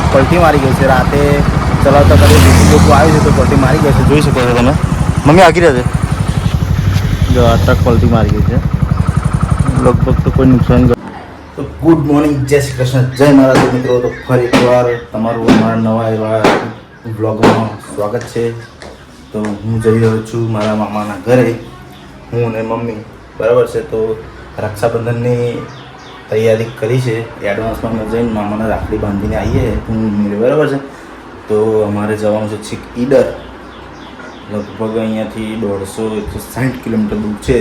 Truck પલટી મારી ગઈ છે. રાતે ચલાવતા કદી બીજું લોકો આવ્યું છે તો પલટી મારી ગઈ છે. જોઈ શકો છો તમે. મમ્મી આગી રહ્યા છે જો આ ટ્રક પલટી મારી ગઈ છે. લગભગ તો કોઈ નુકસાન તો ગુડ મોર્નિંગ જય શ્રી કૃષ્ણ. જય મારા મિત્રો. તો ફરી એકવાર તમારું અમારા નવા એવા બ્લોગમાં સ્વાગત છે. તો હું જઈ રહ્યો છું મારા મામાના ઘરે. હું અને મમ્મી બરાબર છે. તો રક્ષાબંધનની તૈયારી કરી છે. એડવાન્સમાં અમે જઈને મામાને રાખડી બાંધીને આવીએ. મમ્મીને બરાબર છે? તો અમારે જવાનું છે છીક ઈડર. લગભગ અહીંયાથી દોઢસો એકસો સાઠ કિલોમીટર દૂર છે.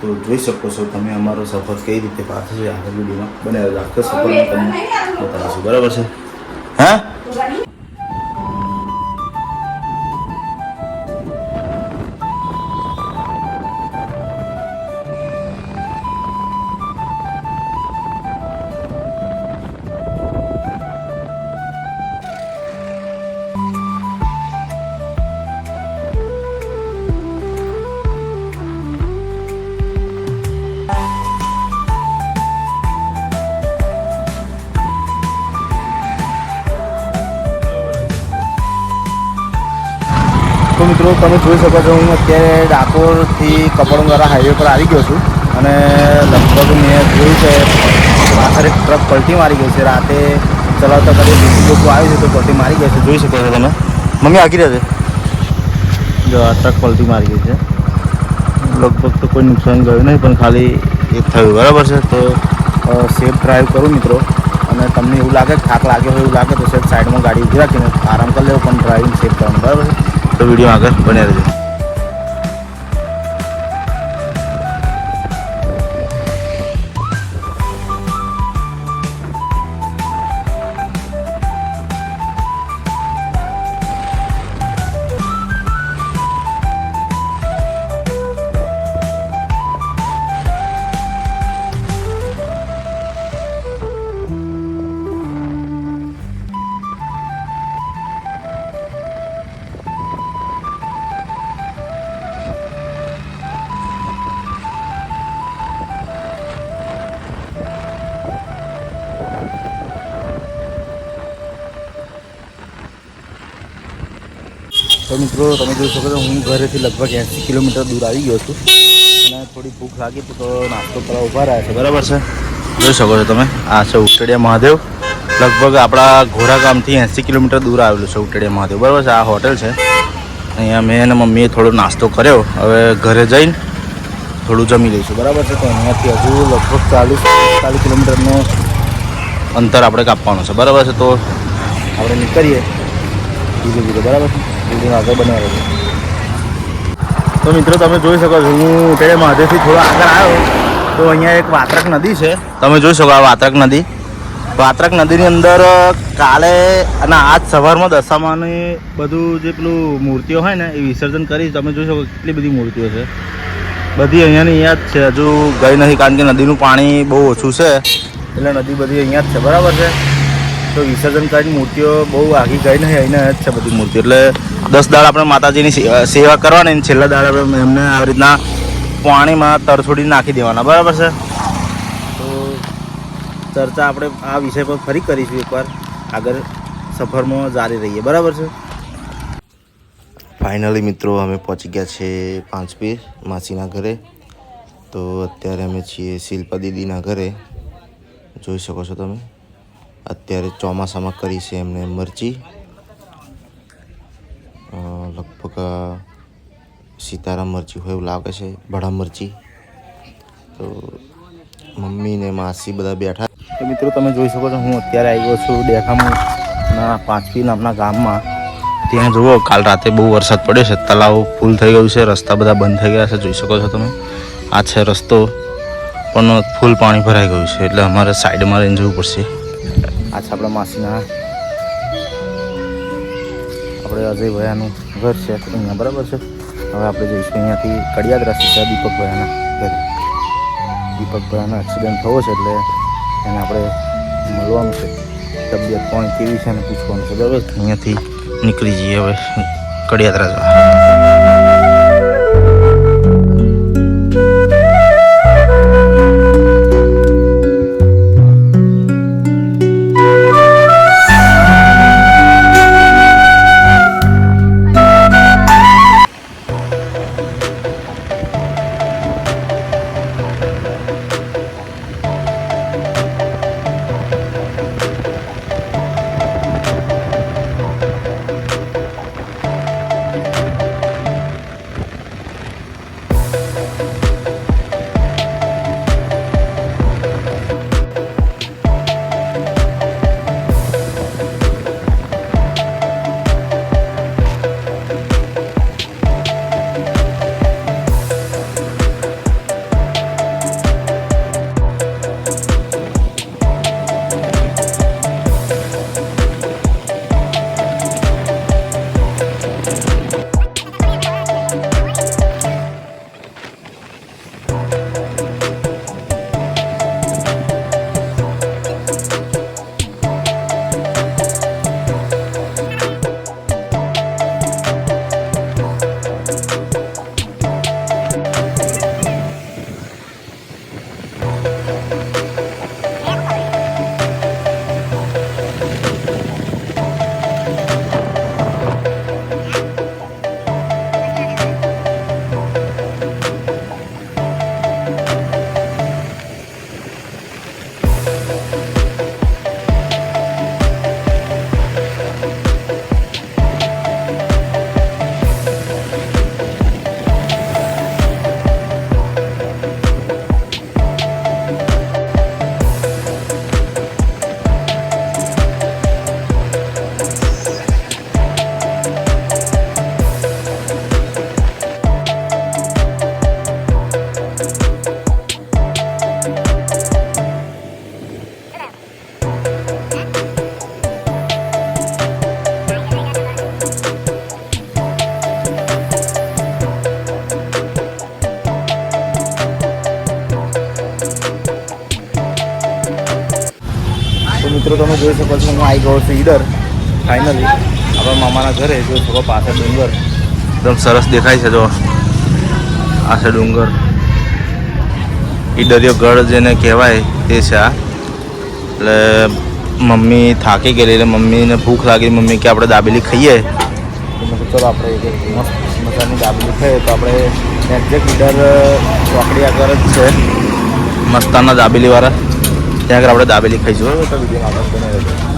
તો જોઈ શકો છો તમે અમારો સફર કઈ રીતે પાછો છે આગળ વિડીયોમાં બને રાખતો સફર તમને બતાવીશું બરાબર છે? હા? મિત્રો તમે જોઈ શકો છો, હું અત્યારે ડાકોરથી કપડુંગરા હાઈવે પર આવી ગયો છું અને લગભગ મેં જોયું છે પાછળ એક ટ્રક પલટી મારી ગઈ છે. રાતે ચલાવતા કદી બીજું લોકો આવ્યું છે તો પલટી મારી ગઈ છે. જોઈ શકો છો તમે. મમ્મી, આગી રહ્યા છે જો, આ ટ્રક પલટી મારી ગઈ છે. લગભગ તો કોઈ નુકસાન ગયું નહીં, પણ ખાલી એક થયું, બરાબર છે? તો સેફ ડ્રાઈવ કરું મિત્રો. અને તમને એવું લાગે થાક લાગ્યો હોય, એવું લાગે તો સેફ સાઈડમાં ગાડી ઊભી રાખીને આરામ કરી લેવો, પણ ડ્રાઇવિંગ સેફ કરવાનું, બરાબર છે? તો વીડિયો આગળ બન્યા તો મિત્રો, તમે જોઈ શકો છો, હું ઘરેથી લગભગ એંસી કિલોમીટર દૂર આવી ગયો છું. અને થોડી ભૂખ લાગી તો નાસ્તો કરવા ઊભા રહ્યા છે. બરાબર છે? જોઈ શકો છો તમે, આ છે ઉટડિયા મહાદેવ. લગભગ આપણા ઘોડા ગામથી એંસી કિલોમીટર દૂર આવેલું છે ઉટડિયા મહાદેવ. બરાબર છે? આ હોટેલ છે. અહીંયા મેં અને મમ્મીએ થોડો નાસ્તો કર્યો. હવે ઘરે જઈને થોડું જમી લઈશું. બરાબર છે? તો અહીંયાથી હજુ લગભગ ચાલીસ, પિસ્તાલીસ કિલોમીટરનું અંતર આપણે કાપવાનું છે. બરાબર છે? તો આપણે નીકળીએ. બીજું બીજું. બરાબર છે? ધીરે આગળ બનાવે છે. તો મિત્રો, તમે જોઈ શકો છો, હું અત્યારે મહાદેવથી થોડો આગળ આવ્યો. તો અહીંયા એક વાત્રક નદી છે. તમે જોઈ શકો આ વાત્રક નદી. વાત્રક નદીની અંદર કાલે અને આજ સવારમાં દશામાની બધું જે પેલું મૂર્તિઓ હોય ને, એ વિસર્જન કરી, તમે જોઈ શકો કેટલી બધી મૂર્તિઓ છે. બધી અહીંયાની અહીંયા જ છે. હજુ ગઈ નથી કારણ કે નદીનું પાણી બહુ ઓછું છે. એટલે નદી બધી અહીંયા જ છે. બરાબર છે? તો વિસર્જન કરીને મૂર્તિઓ બહુ આગી ગઈ નથી અહીંયા જ છે બધી મૂર્તિઓ. એટલે દસ દાડ આપણે માતાજીની સેવા- કરવાની છેલ્લા દાડ આપણે એમને આવી રીતના પાણીમાં તરછોડી નાખી દેવાના. બરાબર છે? તો ચર્ચા આપણે આ વિષય પર ફરી કરીશું એકવાર. આગળ સફરમાં જારી રહીએ. બરાબર છે? ફાઇનલી મિત્રો, અમે પહોંચી ગયા છે પાંચપીર માસીના ઘરે. તો અત્યારે અમે છીએ શિલ્પા દીદીના ઘરે. જોઈ શકો છો તમે. અત્યારે ચોમાસામાં કરી છે એમને મરચી. સીતારામ મરચી હોય એવું લાગે છે ભડા મરચી. તો મમ્મી ને માસી બધા બેઠા. તો મિત્રો તમે જોઈ શકો છો, હું અત્યારે આવી ગયો છું ડેખામાં ના પાંચપી નામના ગામમાં. ત્યાં જુઓ, કાલ રાતે બહુ વરસાદ પડ્યો છે તલાવ ફૂલ થઈ ગયું છે, રસ્તા બધા બંધ થઈ ગયા છે, જોઈ શકો છો તમે. આ છે રસ્તો, પણ ફૂલ પાણી ભરાઈ ગયું છે, એટલે અમારે સાઈડમાં રહીને જવું પડશે. આ છે આપણા માસીના. આપણે અજય ભયાનું ઘર છે અહીંયા બરાબર છે. હવે આપણે જઈશું અહીંયાથી કડિયાદરા સીધા છે દીપક ભયાના ઘરે. દીપક એક્સિડન્ટ થયો છે એટલે એને આપણે મળવાનું છે. તબિયત કોણ કેવી છે એને પૂછવાનું છે. બરાબર? અહીંયાથી નીકળી જઈએ હવે કડિયાદરા જવા. જોઈ શકો છો હું આવી ગયો છું ઈડર ફાઇનલી આપણા મામાના ઘરે જોઈ શકો પાછળ ડુંગર. એકદમ સરસ દેખાય છે જો. આ છે ડુંગર. ઈડરિયો ગઢ જેને કહેવાય તે છે આ. એટલે મમ્મી થાકી ગયેલી એટલે મમ્મીને ભૂખ લાગી મમ્મી કે આપણે દાબેલી ખાઈએ. ચલો આપણે એક મસ્ત મજાની દાબેલી ખાઈએ. તો આપણે એક્ઝેક્ટ ઈડર ચોકડી આગળ જ છે. મસ્તાના દાબેલીવાળા. ત્યાં આગળ આપણે દાબેલી ખાઈશું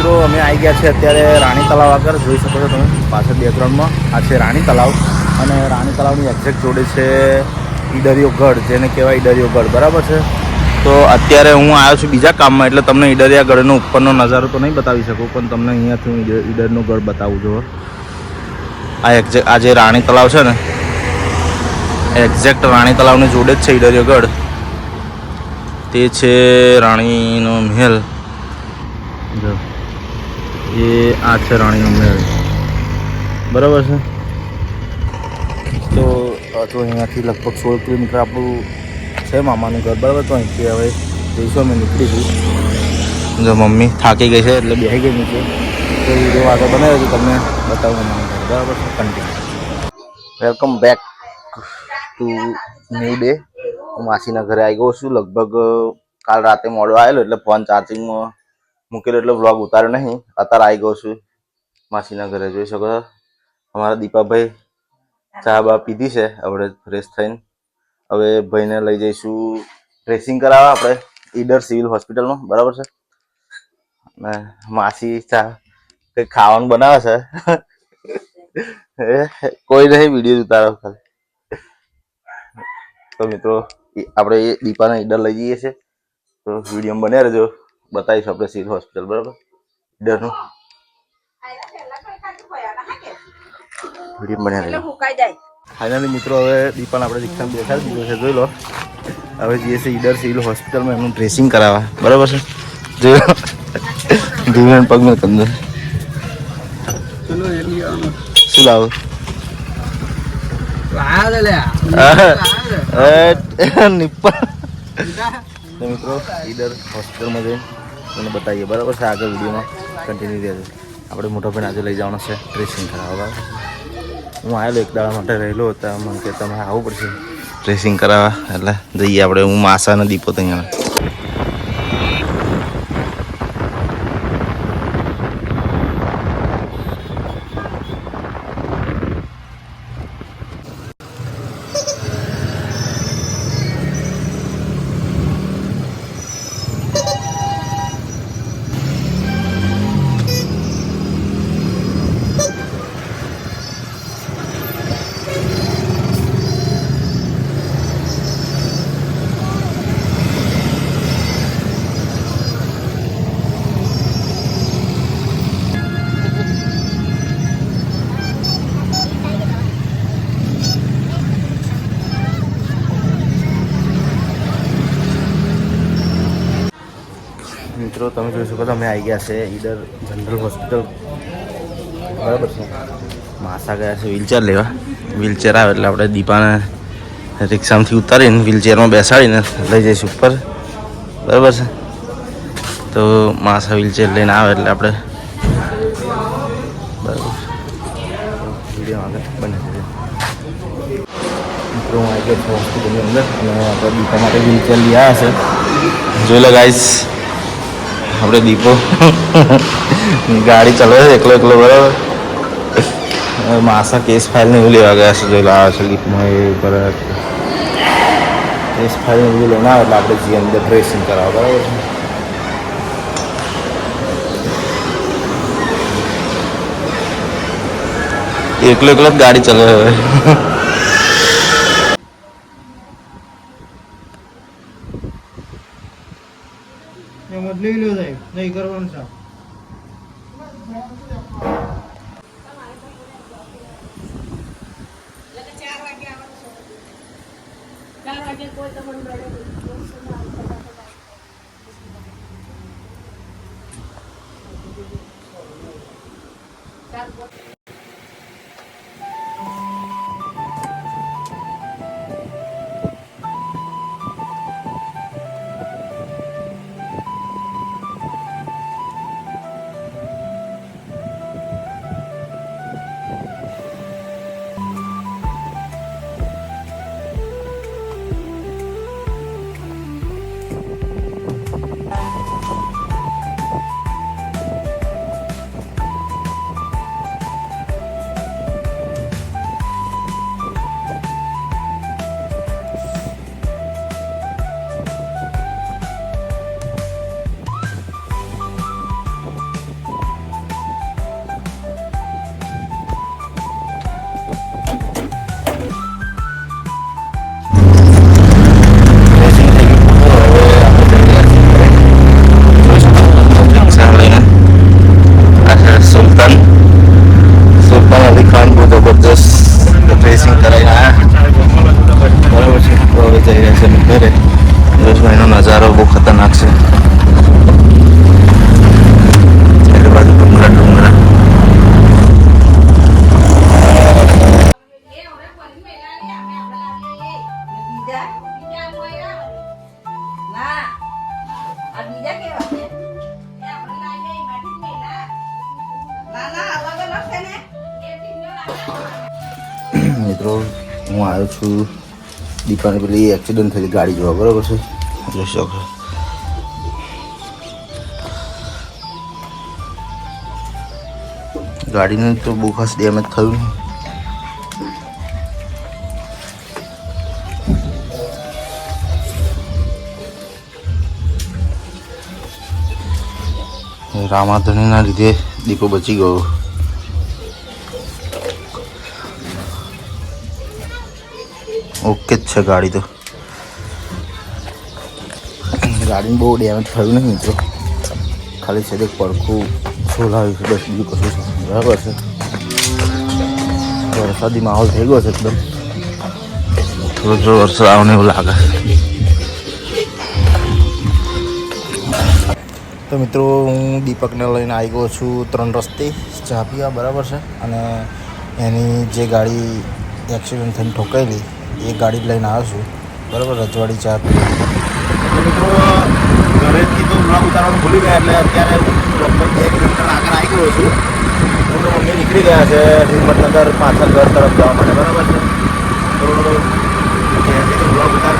મિત્રો, અમે આવી ગયા છે અત્યારે રાણી તલાવ આગળ. જોઈ શકો છો તમે, પાછળ બેકગ્રાઉન્ડમાં આ છે રાણી તલાવ અને રાણી તલાવની એક્ઝેક્ટ જોડે છે ઈડરિયો ગઢ જેને કહેવાય ઈડરિયો ગઢ બરાબર છે? તો અત્યારે હું આવ્યો છું બીજા કામમાં, એટલે તમને ઈડરિયા ગઢનો ઉપરનો નજારો તો નહીં બતાવી શકું, પણ તમને અહીંયાથી હું ઈડર- ઈડરનો ગઢ બતાવું છું આ એક્ઝેક્ટ આ જે રાણી તલાવ છે ને એક્ઝેક્ટ રાણી તલાવની જોડે જ છે ઈડરિયો ગઢ તે છે રાણીનો મહેલ. જો. એ આ છે રાણીનો મહેલ બરાબર છે? તો તો અહીંયાથી લગભગ સોળ કિલોમીટર આપણું છે મામાનું ઘર. બરાબર, તો અહીંથી હવે જઈશું અમે નીકળીશું જો મમ્મી થાકી ગઈ છે એટલે બેસી ગઈ નીચે. તો વીડિયો આગળ બનાવ્યો છે, તમને બતાવું ઘર. બરાબર છે? Continue welcome back to new day હું માસીના ઘરે આવી ગયો છું. લગભગ કાલ રાતે મોડો આવેલો, એટલે ફોન ચાર્જિંગમાં મૂકેલો એટલે વ્લોગ ઉતાર્યો નહીં. અત્યારે આવી ગયો છું માસીના ઘરે, જોઈ શકો અમારા દીપાભાઈ ચા બા પીધી છે આપણે ફ્રેશ થઈને. હવે ભાઈને લઈ જઈશું ડ્રેસિંગ કરાવવા આપણે, ઈડર સિવિલ હોસ્પિટલમાં બરાબર છે? અને માસી ચા કંઈક ખાવાનું બનાવે છે? કોઈ નહીં વીડિયો ઉતારો ખાલી. તો મિત્રો આપણે દીપાને ઈડર લઈ જઈએ છીએ. તો વીડિયો બન્યા રહેજો. બતાવીશું આપણે સિવિલ હોસ્પિટલ બરાબર? ઈડરનું વીડિયો બન્યા જાય. ફાઇનલી મિત્રો હવે દીપાન આપણે રિક્ષામાં બેસાડી દીધો છે જોઈ લો. હવે જઈએ છીએ ઈડર સિવિલ હોસ્પિટલમાં એમનું ડ્રેસિંગ કરાવવા. બરાબર છે? જોઈ લો. ધીમે પગમાં તમને શું લાવું? નિપ્પા. મિત્રો ઈડર હોસ્પિટલમાં જઈને તમને બતાવીએ. બરાબર છે, આગળ વિડીયોમાં કન્ટિન્યુ રહેજો. આપણે મોટો ભાઈને આજે લઈ જવાનો છે ડ્રેસિંગ કરાવવા હું આવેલો એક દાડા માટે રહેલો હતો મને કે તમે આવવું પડશે ડ્રેસિંગ કરાવવા. એટલે જઈએ આપણે, હું માસાનો દીપો ત્યાં તમે જોઈ શકો તો અમે આવી ગયા છે ઈડર જનરલ હોસ્પિટલ. બરાબર છે. માસા ગયા છે વ્હીલચેર લેવા. વ્હીલચેર આવે એટલે આપણે દીપાને રિક્ષામાંથી ઉતારીને વ્હીલચેરમાં બેસાડીને લઈ જઈશું ઉપર. બરાબર છે. તો માસા વ્હીલચેર લઈને આવે એટલે આપણે બરાબર હું હોસ્પિટલની અંદર અને આપણે દીપા માટે વ્હીલચેર લઈ આવ્યા છે. જોઈ લો ગાઈસ આપણે દીપો. ગાડી ચલાવે છે, એકલો એકલો, બરાબર? માસા કેસ ફાઇલ નહીં એવું લેવા ગયા છે, જોઈ લાવે છે લીપમાં એ, બરાબર. કેસ ફાઇલ બધું લઈને આવે એટલે આપણે જઈએ અંદર ડ્રેસિંગ કરાવે બરાબર છે? એકલો એકલો જ ગાડી ચલાવે હવે એમ જ લઈ લો સાહેબ નહીં કરવાનું સાહેબ. દીપાની એક્સિડન્ટ થયેલી ગાડી જોવા, બરાબર છે? જોઈ શકો ગાડીને તો બહુ ખાસ ડેમેજ થયું રામાધણીના લીધે દીપો બચી ગયો. ઓકે છે ગાડી તો. ગાડીને બહુ ડેમેજ થયું નહીં મિત્રો. ખાલી છે એક પડખું સોલાવ્યું છે બસ બીજું કશું છે બરાબર છે? વરસાદી માહોલ થઈ ગયો છે એકદમ. થોડો થોડો વરસાદ આવને એવું લાગે. તો મિત્રો હું દીપકને લઈને આવી ગયો છું ત્રણ રસ્તે ચા પીવા બરાબર છે? અને એની જે ગાડી એક્સિડન્ટ થઈને ઠોકાયેલી એ ગાડી લઈને આવ્યો છું. બરાબર, રજવાડી, ચા પીવા. મિત્રો, ઘરેથી તો બ્લોગ ઉતારવાનું ભૂલી ગયા એટલે અત્યારે લગભગ બે કિલોમીટર આગળ આવી ગયો છું. તો મમ્મી નીકળી ગયા છે, હિંમતનગર પાછળ ઘર તરફ જવા માટે. બરાબર છે? તો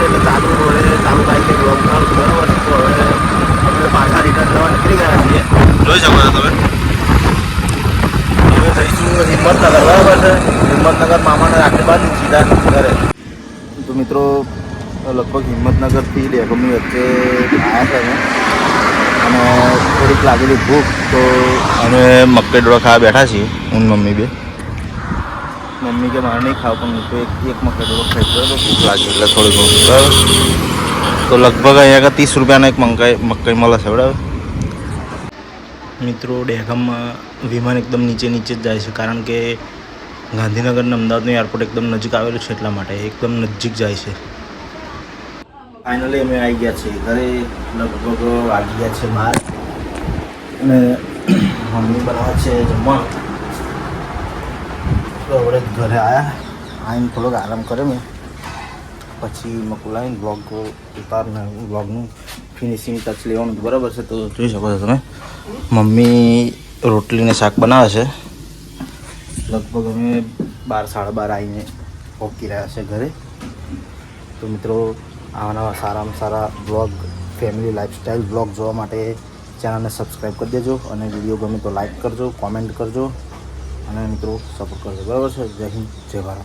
એટલે ચાલુ રોડે ચાલુ થાય ઉતારું બરાબર છે? પાછા રિટર્ન જવા નીકળી ગયા છીએ. જોઈ હિંમતનગર. બરાબર છે? હિંમતનગર મામાને રાખી બાદ સીધા ઘરે. મિત્રો લગભગ હિંમતનગરથી ડેગમની વચ્ચે આવ્યા છે અમે. અને થોડીક લાગેલી ભૂખ તો અમે મકાઈ ડોળા ખાવા બેઠા છીએ હું મમ્મી બે. મમ્મી કે મારે નહીં ખાવ પણ તો એક એક મકાઈ ડોળો ખાઈ ગયો તો ભૂખ લાગી એટલે થોડી ઘણું. બરાબર? તો લગભગ અહીંયા આગળ ત્રીસ રૂપિયાનો એક મકાઈ મકાઈ મળે છે બરાબર? મિત્રો ડેગામમાં વિમાન એકદમ નીચે નીચે જ જાય છે કારણ કે ગાંધીનગર અને અમદાવાદનું એરપોર્ટ એકદમ નજીક આવેલું છે એટલા માટે એકદમ નજીક જાય છે. ફાઇનલી અમે આવી ગયા છીએ. ઘરે લગભગ આવી ગયા છે બહાર અને મમ્મી બનાવે છે જમવા તો આપણે ઘરે આવ્યા આવીને થોડોક આરામ કર્યો મેં. પછી મકુલાવીને બ્લોગ ઉતારને બ્લોગનું ફિનિશિંગ ટચ લેવાનું. બરાબર છે તો જોઈ શકો છો તમે. મમ્મી રોટલીને શાક બનાવે છે. લગભગ અમે બાર, સાડા બાર આવીને પહોંચી રહ્યા છે ઘરે. તો મિત્રો આવા સારામાં સારા બ્લોગ ફેમિલી લાઈફસ્ટાઈલ બ્લોગ જોવા માટે ચેનલને સબસ્ક્રાઈબ કરી દેજો અને વીડિયો ગમે તો લાઇક કરજો કોમેન્ટ કરજો અને મિત્રો સપોર્ટ કરજો. બરાબર છે? જય હિન્દ, જય ભારત.